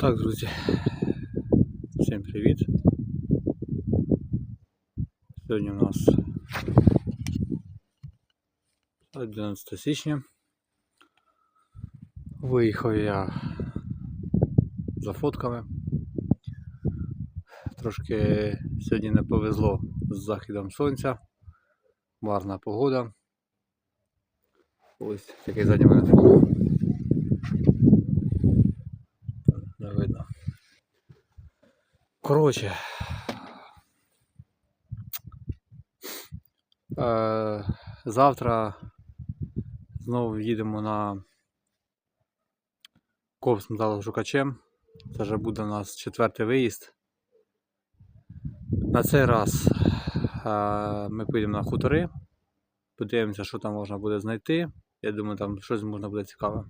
Так, друзі, всім привіт. Сьогодні у нас 11 січня. Виїхав я за фотками. Трошки сьогодні не повезло з західом сонця. Марна погода. Ось такий задній мене Не видно. Коротше. Е, завтра знову їдемо на Ковс з металошукачем. Це вже буде у нас четвертий виїзд. На цей раз е, ми поїдемо на хутори. Подивимося, що там можна буде знайти. Я думаю, там щось можна буде цікаве.